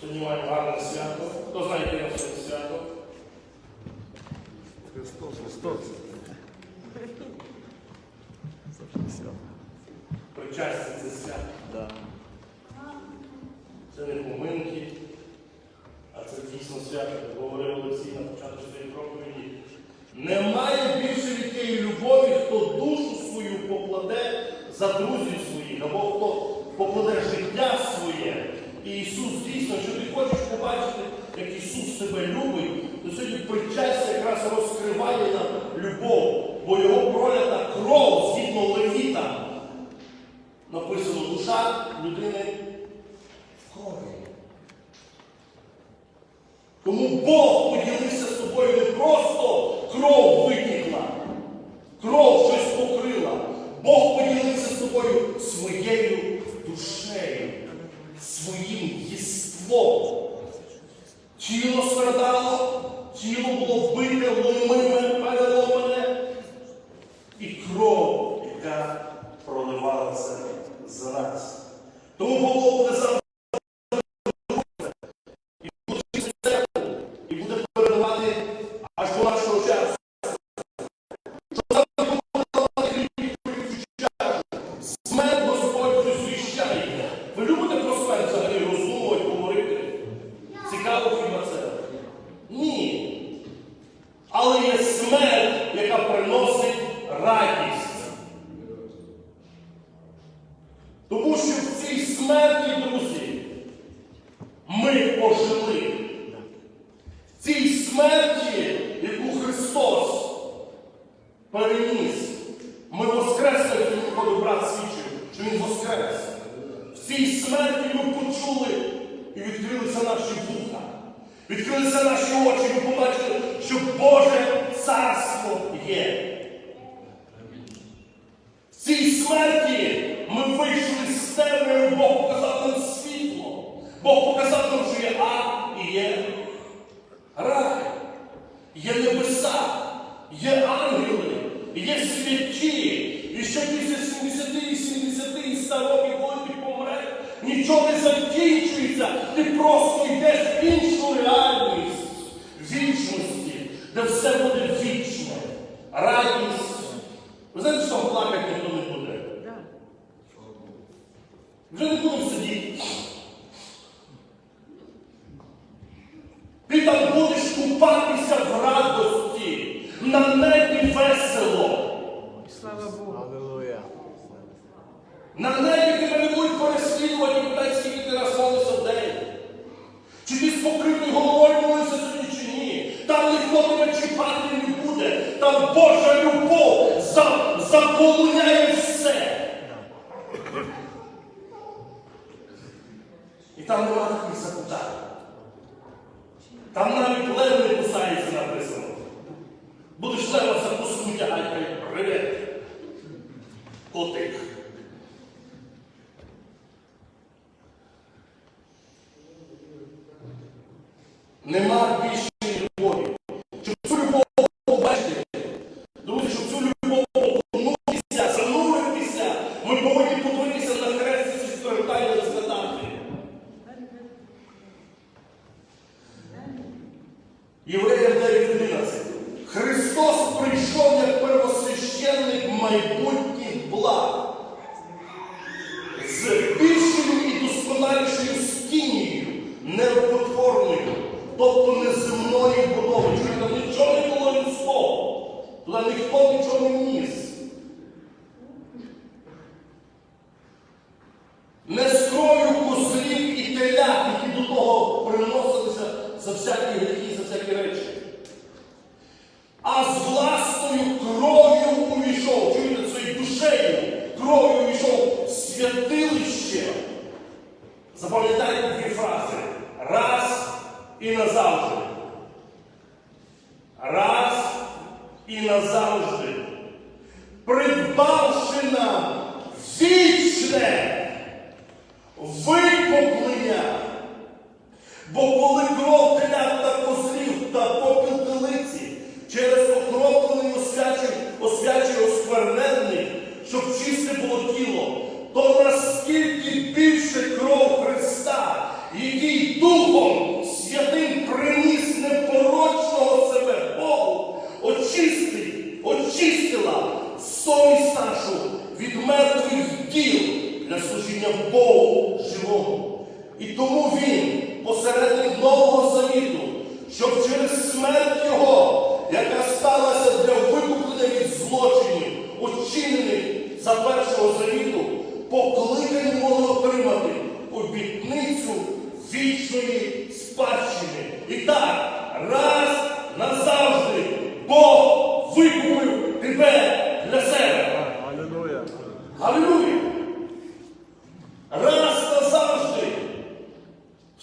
Сьогодні маємо гарне свято. Хто знає, яке сьогодні свято? Христос. Христос. Причастя це свято. Да. Це не поминки, а це дійсно свято, як говорив Олексій на початку своєї проповіді. Немає більше від тієї любові, хто душу свою покладе за друзів своїх, або хто покладе життя своє. І Ісус дійсно, що ти хочеш побачити, як Ісус тебе любить, то сьогодні причастя якраз розкриває нам любов, бо його пролята кров згідно левіта. Написано людини в крові. Тому Бог поділився з тобою не просто кров витікла, кров щось покрила. Бог поділився з тобою своєю душею, своїм єством. Тіло страдало, тіло було вбите, ломиме, переломане. І кров, яка проливалася за нас. Тому Павло показав і смерті ми вийшли з темряви, Бог показав нам світло. Бог показав нам, що є ад і є рай, є небеса, є ангели, є святі. І що після 70 і 70 і 100 років, коли ти помреш, нічого не закінчується. Ти просто йдеш в іншу реальність, вічності, де все буде вічне. Радість. Ви знаєте, що плакати ніхто не буде. Вже не будемо сидіти. Ти там будеш купатися в радості, на небі весело. Слава Богу. Аллилуйя. На небі тебе не будуть переслідувати і питати, скільки ти раз молився в день. Чи ти з покритою головою молився сьогодні чи ні? Там ніхто тебе чіпати не буде. Там Божа любов за, заполоняє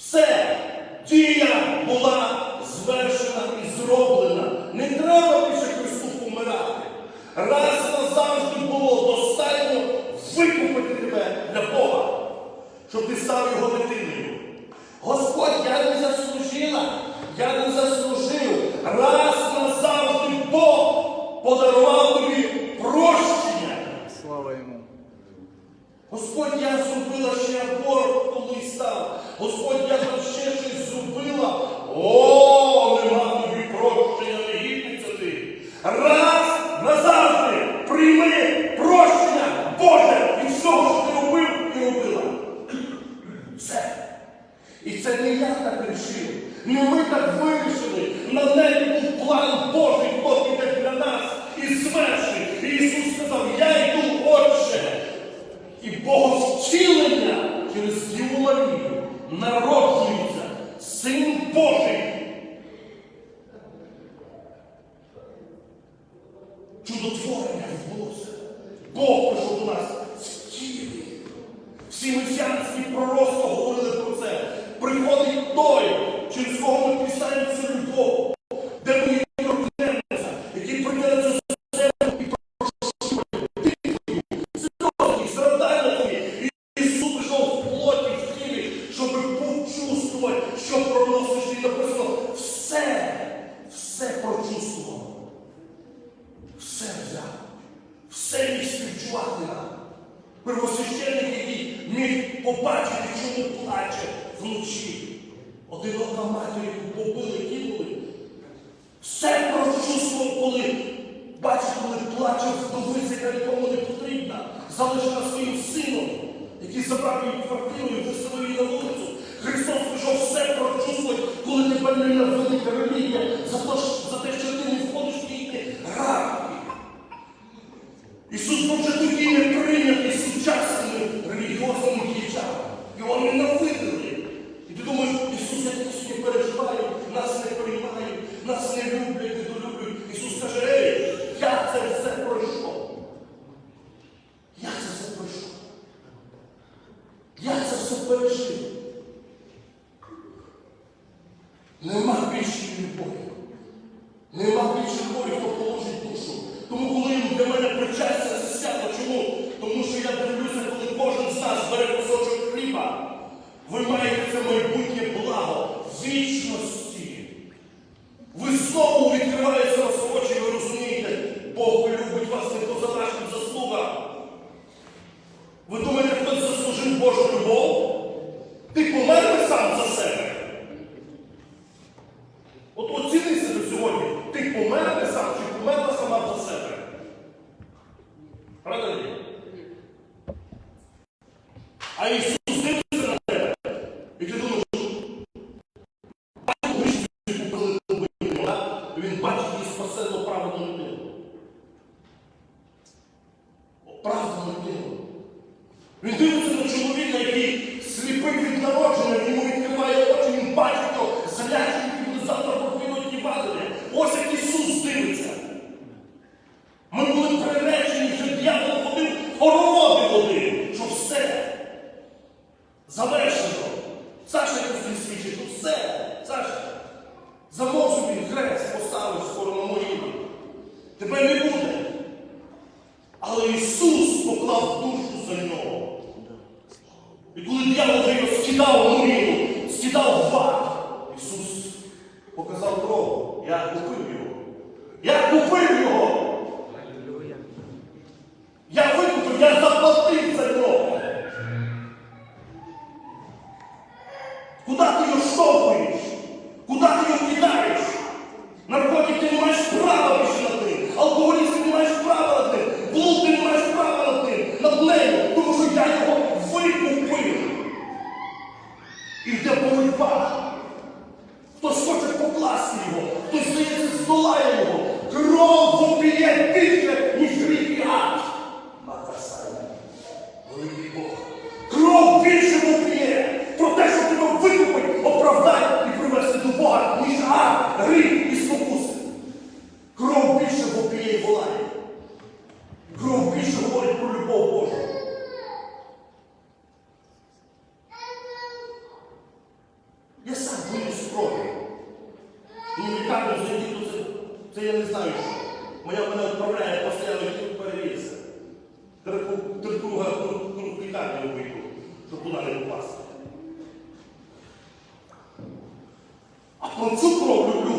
Все, дія була звершена і зроблена. Не треба більше Христу помирати. Раз назавжди було достатньо викупити тебе для Бога, щоб ти став його дитиною. Господь, я не заслужила. І це не я так вирішив. Не ну, ми так вирішили. На небі був план Божий, Бог іде для нас і звершив. І Ісус сказав, я йду, Отче. І Боговчилення через Діву Марію народжується Син Божий. louvores Ну лікарню сидіти, це, це я не знаю що. Моя мене відправляє постійно тут перевіз. Три круга лікарню вийду, щоб туди не попасти. А про цю кров люблю.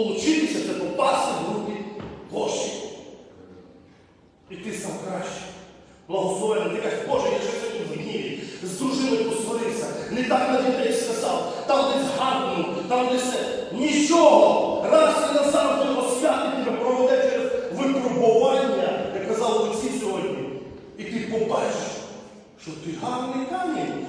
Получитися це попасти в руки Божі. І ти став краще. Благословений, ти кажеш, Боже, я щось сьогодні в гніві, з дружиною посварився, не так на дітей сказав, там десь гарно, там десь. Нічого! Раз і назавжди освяти тебе проведе через випробування, як казав Олексій сьогодні. І ти побачиш, що ти гарний камінь.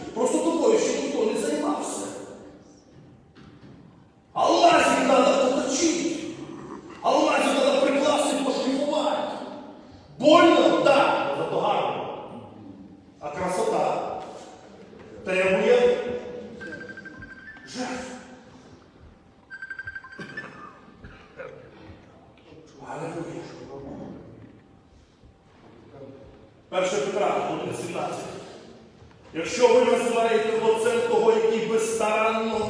Перше Петра, 17. Якщо ви називаєте отцем того, який безстаранно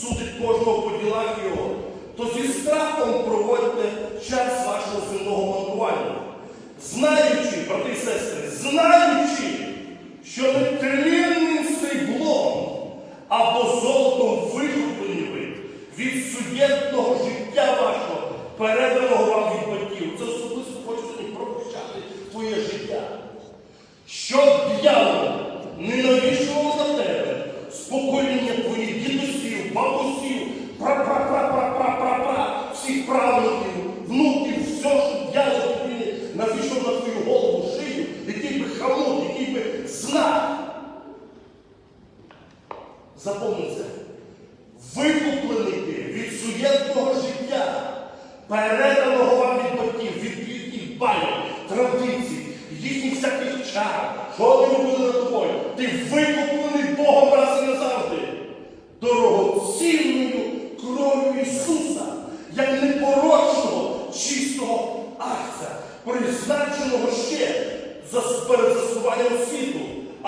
судить кожного по ділах його, то зі страхом проводьте час вашого земного панування. Знаючи, брати і сестри, знаючи, що не суб'єктного життя вашого. Перед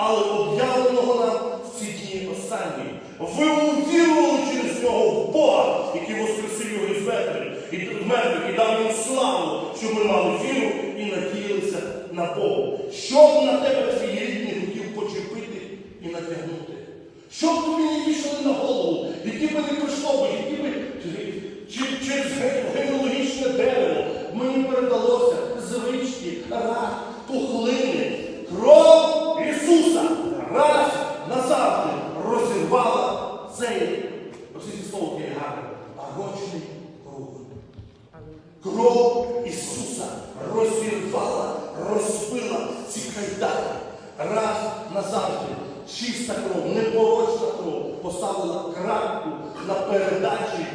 але об'явленого нам в ці дні останні. Ви увірували через нього в Бога, який воскресив його із мертвих, і дав їм славу, щоб ми мали віру і надіялися на Бога. Щоб на тебе твій рідний хотів почепити і натягнути. Щоб тобі не пішли на голову, які би не прийшло, бо які би через генеалогічне дерево мені передалося звички, рак, пухлини. Раз назавжди чиста кров, непорочна кров поставила крапку на передачі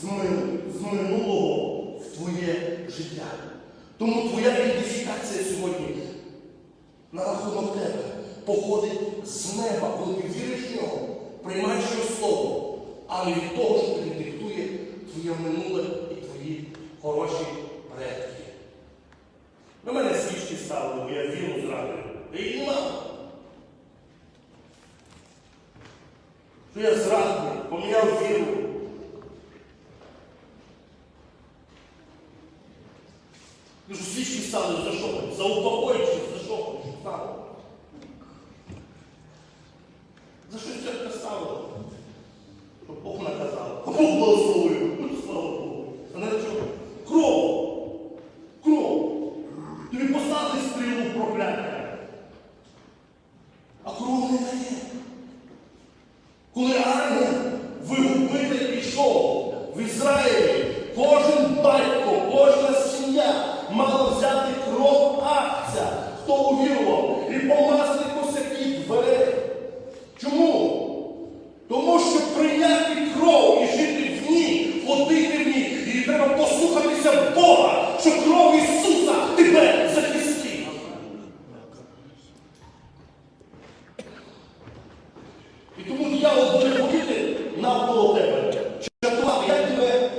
з, мин- з минулого в твоє життя. Тому твоя ідентифікація сьогодні на рахунок тебе походить з неба, коли ти віриш в нього, приймаєш його слово, а не від того, що тобі диктує твоє минуле і твої хороші предки. На мене свічки ставили, бо я віру зрадив. Нема. Що я зрадник, поміняв віру. Ну що свічки ставили за що? За упокой за що? Ставили. За що церква ставила? Щоб Бог наказав. Бог благословив. Ну, слава Богу. А на чого? Кров. Кров. Тобі послали стрілу прокляття. А кров не дає. Коли армія вигубити пішов в Ізраїлі, кожен батько, кожна сім'я мала взяти кров акця, хто увірував, і помазати косяки дверей. Чому? Тому що прийняти кров і жити в ній, ходити в ній, і треба послухатися Бога, що кров Ісуса тебе захистить. І тому дьявол буде ходити навколо тебе. Чатувати, як тебе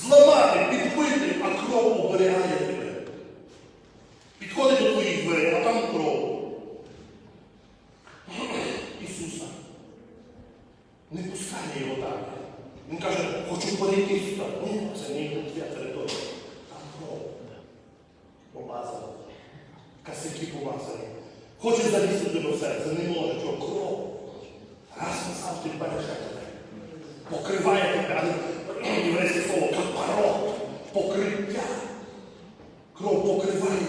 зламати, підбити, а кров оберігає тебе. Підходить до твоїх дверей, а там кров. Ісуса. Не пускає його так. Він каже, хочу перейти сюди. Ні, це не твоя територія. Там кров. Помазано. Косяки помазані. Хоче залізти тебе в серце, не може, чого кров. Раз назавжди береже тебе. Покриває тебе, єврейське слово капаро, покриття. Кров покриває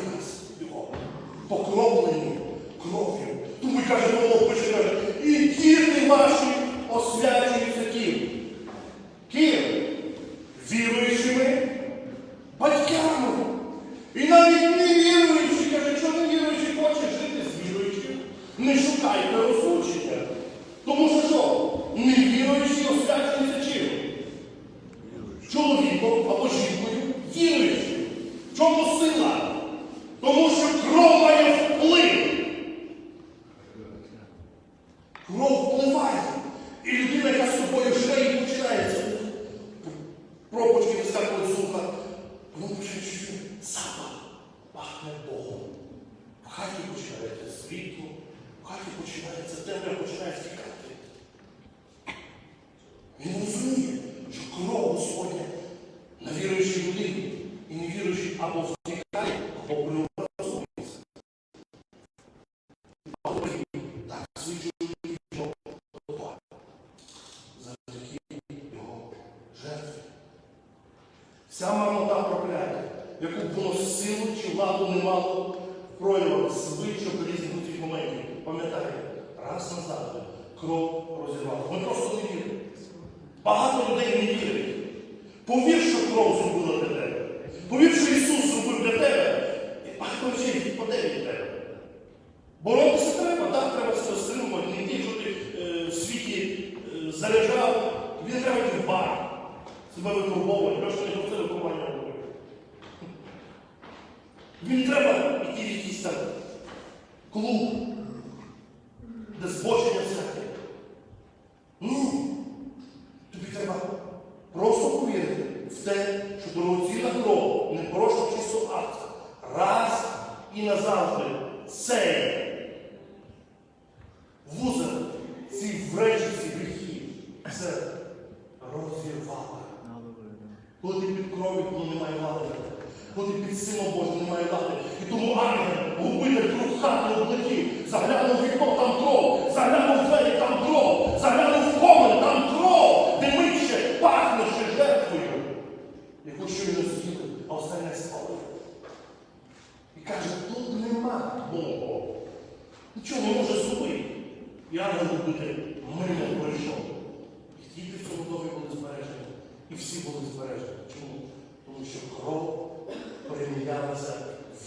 раз кров розірвала. Ми просто не віримо. Багато людей не вірять. Повір, що кров зробила для тебе. Повір, що Ісус зробив для тебе. І багато речей відпаде від тебе. Боротися треба, так, треба себе стримувати. Не ті, що ти е, в світі е, заряджав, тобі не треба йти в бар, себе випробовувати, тому що не це випробування. Тобі не треба йти в якийсь там клуб, збочення всяке. Ні. Тобі треба просто повірити в те, що дорогоцінна не просто чисто акт. Раз і назавжди це Коли ти під кров'ю, коли немає влади. Коли ти під силом Божим немає влади. І тому ангел, губитель круг хати облетів, заглянув в вікно, там кров, заглянув в двері, там кров, заглянув в комен, там кров, димище, пахне ще жертвою, яку щойно з'їли, а остальне спали. І каже, тут нема Бога. Нічого не може зробити. І ангел губитель мирно пройшов. І діти в цьому домі були збережені. І всі були збережені. Чому? Тому що кров перемінялася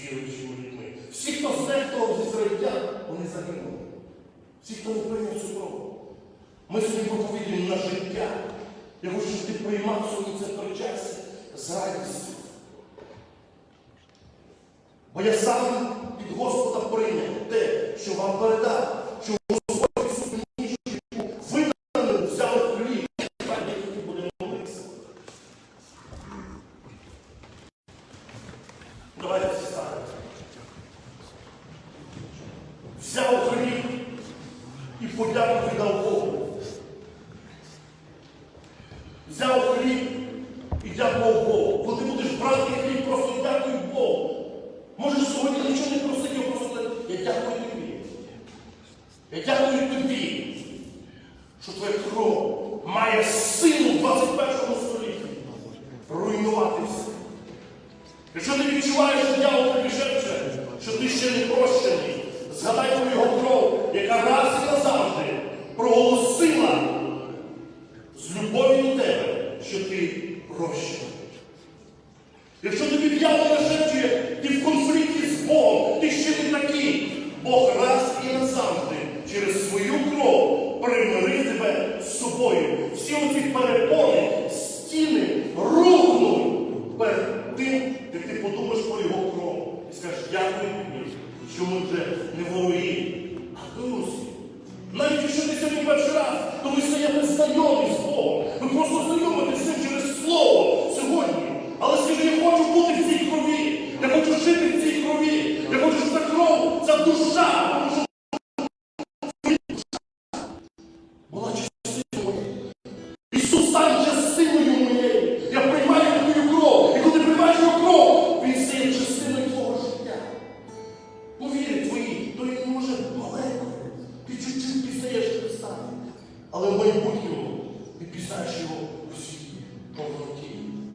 віруючими людьми. Всі, хто знехтував з ізраїльтян, вони загинули. Всі, хто не прийняв цю кров. Ми собі проповідуємо на життя. Я хочу, щоб ти приймав собі це причастя з радістю. Бо я сам від Господа прийняв те, що вам передав, що Господь Ісус мені виданий взяв хліб, так як будемо молитися. Давайте всі станемо. Взяв хліб і подяку віддав Богу. Взяв хліб і дякував Богу. Коли ти будеш брати хліб, просто дякуй Богу. Можеш сьогодні нічого не просити, а просто сказати, я дякую тобі. Я дякую тобі, що твоя кров має силу в 21 столітті руйнувати все. Якщо ти відчуваєш, що дьявол шепче, що ти ще не прощений, згадай про його кров, яка раз і назавжди проголосила чому вже не ворогів, а друзі. Навіть якщо ти сьогодні перший раз, то ви стаєте знайомі з Богом. Ми просто знайомитесь з цим